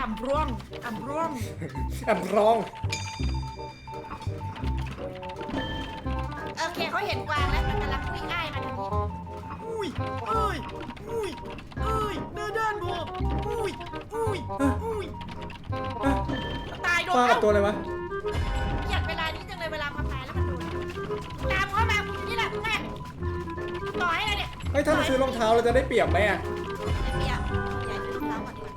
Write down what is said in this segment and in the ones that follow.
อ่ำร่วงอ่ำร่วงแอบร้อง โอเคเขาเห็นกวางแล้ว อุ้ยอุ้ยอุ้ยอุ้ยเดินเดินบอุ้ยอุ้ยอุ้ยตายโดนป้ากับเอ้าตัวอะไรวะอยากเวลานี้จังเลยเวลามาตายแล้วมันโดนตามเข้ามามึงนี่แหละมึงไงต่อให้เลยเนี่ยเฮ้ยถ้าเราซื้อรองเท้าเราจะได้เปรียบไหมอะ ไอ้เปียใหญ่ขึ้นแล้วก่อนดีกว่า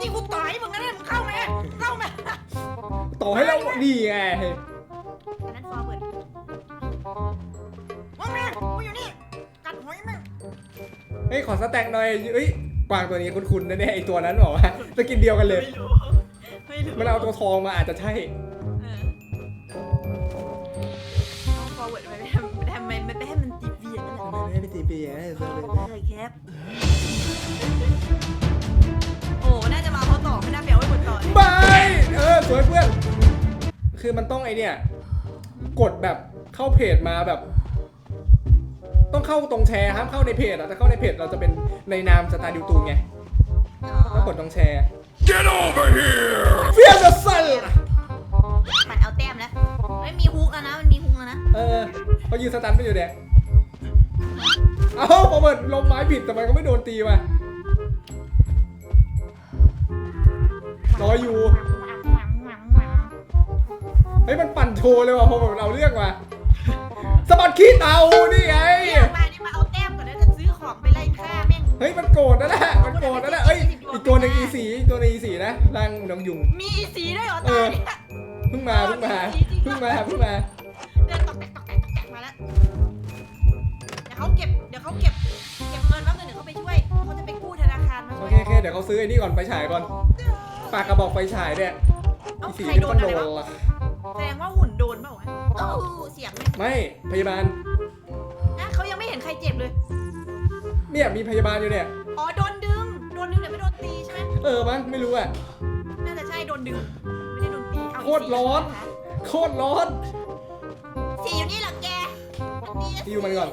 นี่กูต่อยมึงนะเนี่ยมึงเข้ามเข้ามต่อให้เราดีไง อันนั้นฟอร์เวิร์ดว่าแม่กูอยู่นี่ เฮ้ยขอสแต็กหน่อยเฮ้ยกวางตัวนี้คุ้นๆนะเนี่ยไอตัวนั้นบอกว่าจะกินเดียวกันเลย ไม่รู้ไม่รู้มันเอาตัวทองมาอาจจะใช่เออเอาฟอร์เวิร์ดไปไม่ทำทำไมไม่ไปให้มันตีเบียร์นั่นแหละไม่ได้ตีเปียเลยครับโอ้น่าจะมาเขาต่อไม่น่าเปียวไว้บนต่อเลยบายเออสวยเพื่อน คือมันต้องไอเนี่ย กดแบบเข้าเพจมาแบบ ต้องเข้าตรงแชร์ห้ามเข้าในเพจอะถ้าเข้าในเพจเราจะเป็นในนามสตาร์ดิวตูนไงต้องกดตรงแชร์ Get over here! เฟียร์จะสั่นมันเอาแต้มแล้วไม่มีฮุกแล้วนะ มันมีฮุกแล้วนะ เออเขายืนสตันไปอยู่เนี่ยเอ้าพอเปิดลมไม้ผิดแต่มันก็ไม่โดนตีว่ะรออยู่ เฮ้ยมันปั่นโชว์เลยว่ะพอแบบเอาเรื่องว่ะ สะบัดขี้เตานี่ไง เนี่ยมานี่มาเอาแต้มก่อนแล้วจะซื้อของไปไล่ฆ่าแม่งเฮ้ยมันโกรธนะแหละมันโกรธนะแหละเอ้ยอีกตัวหนึ่งอีสีอีกตัวหนึงอีสีนะรังน้องยุง มีสีด้วยเหรอเอตาอเนี่ยเพิ่งมาเพิ่งมาเพิ่งมาเพิ่งมาเดินตอกแตกตอกแตกตอกแตกมาแล้วเดี๋ยวเขาเก็บเดี๋ยวเขาเก็บเก็บเงินแป๊บนึงเดี๋ยวเขาไปช่วยเขาจะไปกู้ธนาคารมาโอช่วยเคโอเคเดี๋ยวเขาซื้อไอ้นี่ก่อนไฟฉายก่อนปากกระบอกไฟฉายเนี่ยเอ้าอีสีใครไม่โดต้อนงอะโดไรนวะละแสดงว่าหุ่นโด นเปล่าวะเอ้าเสียงเลยไม่พยาบาลนะเขายังไม่เห็นใครเจ็บเลย เนี่ยมีพยาบาลอยู่เนี่ย อ๋อโดนดึง โดนดึงแต่ไม่โดนตีใช่ไหมเออมั้งไม่รู้อะ น่าจะใช่โดนดึง ไม่ได้โดนตี เอาโคตรร้อน โคตรร้อนสีอยู่นี่เหรอแกมันดีะฮิวมันก่อน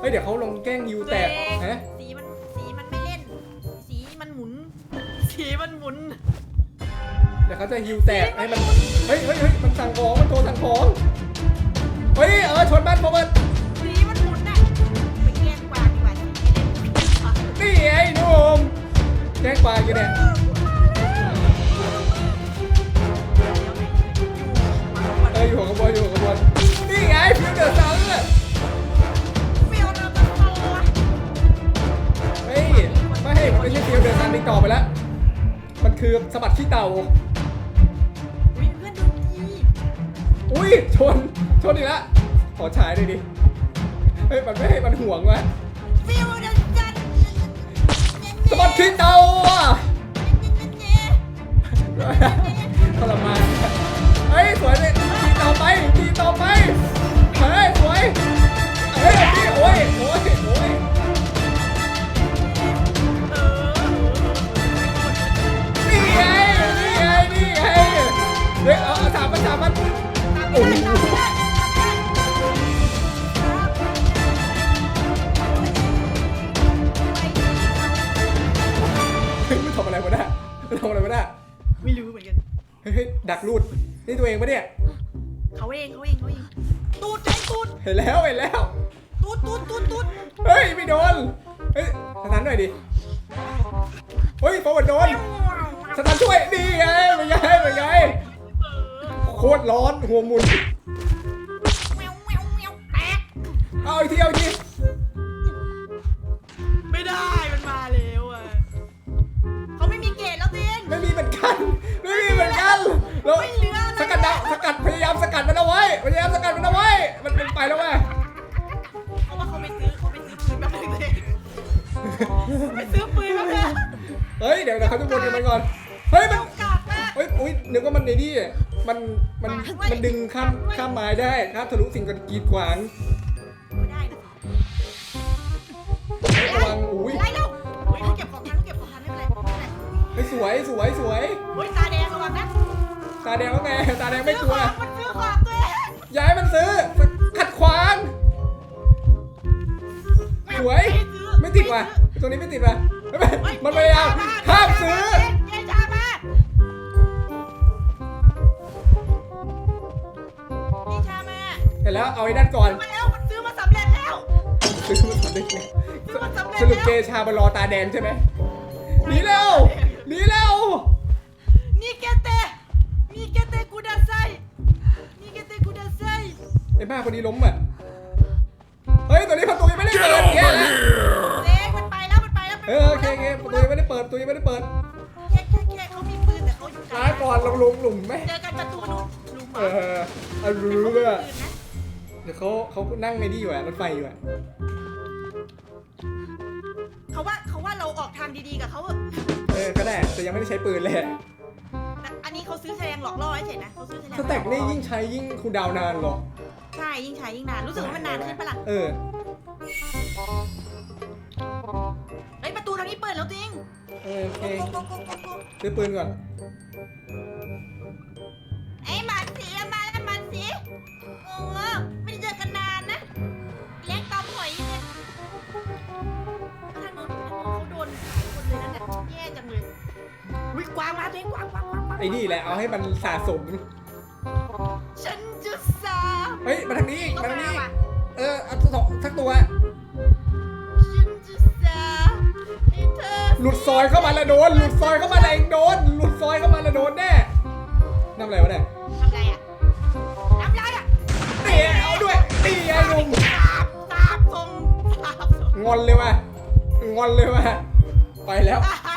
เฮ้ยเดี๋ยวเขาลงแกล้งฮิวแตกตัวเองฮะสีมันสีมันไม่เล่น สีมันหมุน สีมันหมุน เดี๋ยวเขาจะฮิวแตกให้มัน เฮ้ยเฮ้ยเฮ้ยมันสั่งของ มันโทรสั่งของ เฮ้ย เออชนบ้านพอมันสีมันหมุนน่ะไปแกล้งกวางดีกว่าสีไม่เล่นนี่ไอ้หนุ่มแกล้งปลาอยู่เนี่ย เอออยู่หัวขบวนอยู่หัวขบวนนี่ไงฟิวเดอร์ซังอะฟิลเราจะโตอะเฮ้ย ไม่ให้ไม่ใช่ฟิวเดอร์ซังนี่ต่อไปแล้ว มันคือสะบัดขี้เต่า ชน ชนอีกแล้วขอฉายหน่อยดิ เฮ้ย มันไม่ให้มันห่วงวะฟิลเดอร์จันสะบัดขี้เต่าอะทรมานเฮ้ย สวยเลยทีต่อไปทีต่อไป เฮ้ย สวย เฮ้ยนี่โอ้ยโอ้ยโอ้ยนี่ไงนี่ไงนี่ไงเฮ้ยเอาเอาสามมันสามมันโอ้โห เฮ้ยมันทำอะไรวะเนี่ยมันทำอะไรวะเนี่ยไม่รู้เหมือนกัน เฮ้ยเฮ้ยดักรูด นี่ตัวเองปะเนี่ย เขาเองเขาเองเขาเอง ตูดไอ้ตูดเห็นแล้วเห็นแล้ว ตูดตูดตูดตูดเฮ้ยไม่โดน เฮ้ยสถานหน่อยดิ เฮ้ยฟอร์เวิร์ดโดนสถานช่วยดีไงเป็นไงเป็นไงโค ตรร้อนหัวหมุนแมวแมวแมวแตกเอาอีกทีเอาอีกทีไม่ได้มันมาแล้วอะเขาไม่มีเกตแล้วเต้นไม่มีเหมือนกันไม่มีเหมือนกันแล้วไม่เหลืออะไรสกัดดาวสกัดพยายามสกัดมันเอาไว้พยายามสกัดมันเอาไว้มันเป็นไปแล้วว่ะเพราะว่าเขาไปซื้อเขาไปซื้อปืนมาเองไปซื้อปืนมาเองเฮ้ยเดี๋ยวเดี๋ยวเขาจะวนกันมันก่อนเฮ้ยมันกาดมากเฮ้ยอุ้ยนึกว่ามันในนี่ มันมันมันดึงข้ามข้ามไม้ได้ข้ามทะลุสิ่งกันกีดขวางได้นะคระวังอุ้ยได้แล้วเฮ้ยเก็บของทันเก็บของทันไม่เป็นไรเยสวยสวยสวยเฮ้ยตาแดงระวังนะตาแดงว่าไงตาแดงไม่กลัวมันซื้อของตัวเองย้ายมันซื้อขัดขวางสวยไม่ติดว่ะตรงนี้ไม่ติดว่ะมันพยายามห้ามซื้อ เห็นแล้วเอาไอ้นั่นก่อนมาแล้วมันซื้อมาสำเร็จแล้ว ซื้อมาสำเร็จแล้วซื้อมาสำเร็จสรุปแล้วเกชาบารอตาแดงใช่ไหมหนีเร็วหนีเร็วนี่เกเตนี่เกเตกูดาไซนี่เกเตกูดาไซไอ้บ้าคนนี้ล้มอะเฮ้ยตัวนี้ประตูยังไม่ได้ Get เปิด over แย่แล้ว here! เด็กมันไปแล้วมันไปแล้วเออโอเคโอเคประตูยังไม่ได้เปิดประตูยังไม่ได้เปิดแค่แค่แค่เขามีปืนแต่เขาอยู่ไกลลาก่อนลงลงหลุมไหมเจอกันประตูนู้นลุมเอเหรออเอาแต่รู้เขามีอะปืนนะ เดี๋ยวเขาเขานั่งในนี่อยู่อะรถไฟอยู่อะเขาว่าเขาว่าเราออกทางดีๆกับเขาอะเออก็ได้แต่ยังไม่ได้ใช้ปืนเลยอะแต่อันนี้เขาซื้อแสดงหลอกล่อเฉยๆนะเขาซื้อแสดงสแต็กนี่ยิ่งใช้ยิ่งคูลดาวน์นานเหรอ ใช่ยิ่งใช้ยิ่งนานรู้สึกว่ามันนานขึ้นปะล่ะเออ เฮ้ยประตูทางนี้เปิดแล้วจริงเออโอเคโกโกโกโกโกซื้อปืนก่อน เองกวางกวางกวางกวางไอ้นี่แหละเอาให้มันสะสม ฉันจะสาบเฮ้ยมาทางนี้ต้องมาทางมานี้ ว่ะเออเอาสองสักตัว ฉันจะสาบให้เธอหลุดซอยเข้ามาแล้วโดน หลุดซอยเข้ามาแล้วเองโดน หลุดซอยเข้ามาแล้วโดนแน่ทำอะไรวะเนี่ยทำไรอะทำไรอะเตีเอาด้วยตีไอ้ลุงสาบสาบทรงสาบทรงงอนเลยว่ะงอนเลยว่ะไปแล้ว อ่า